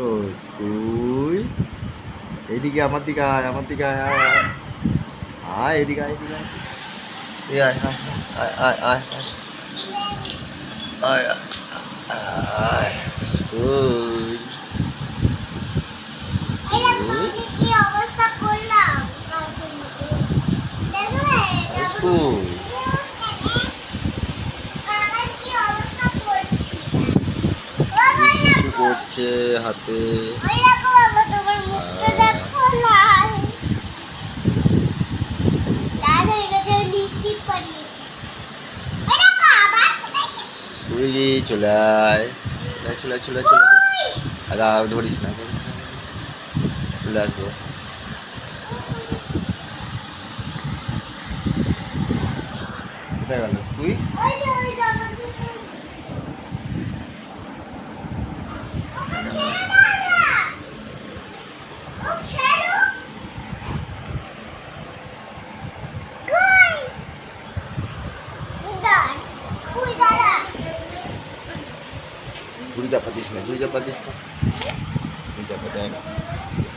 school, kuy edi mati ga mati ga ya ay edi ga edi iya ay ay ay ay ay kuy kuy দেখো আবার সুইলি চলে আয়। চলে চলে চলে ধরিস না। চলে আসব কোথায় গেল? তুই? Gurita patisnya, gurita patisnya. Gurita patisnya.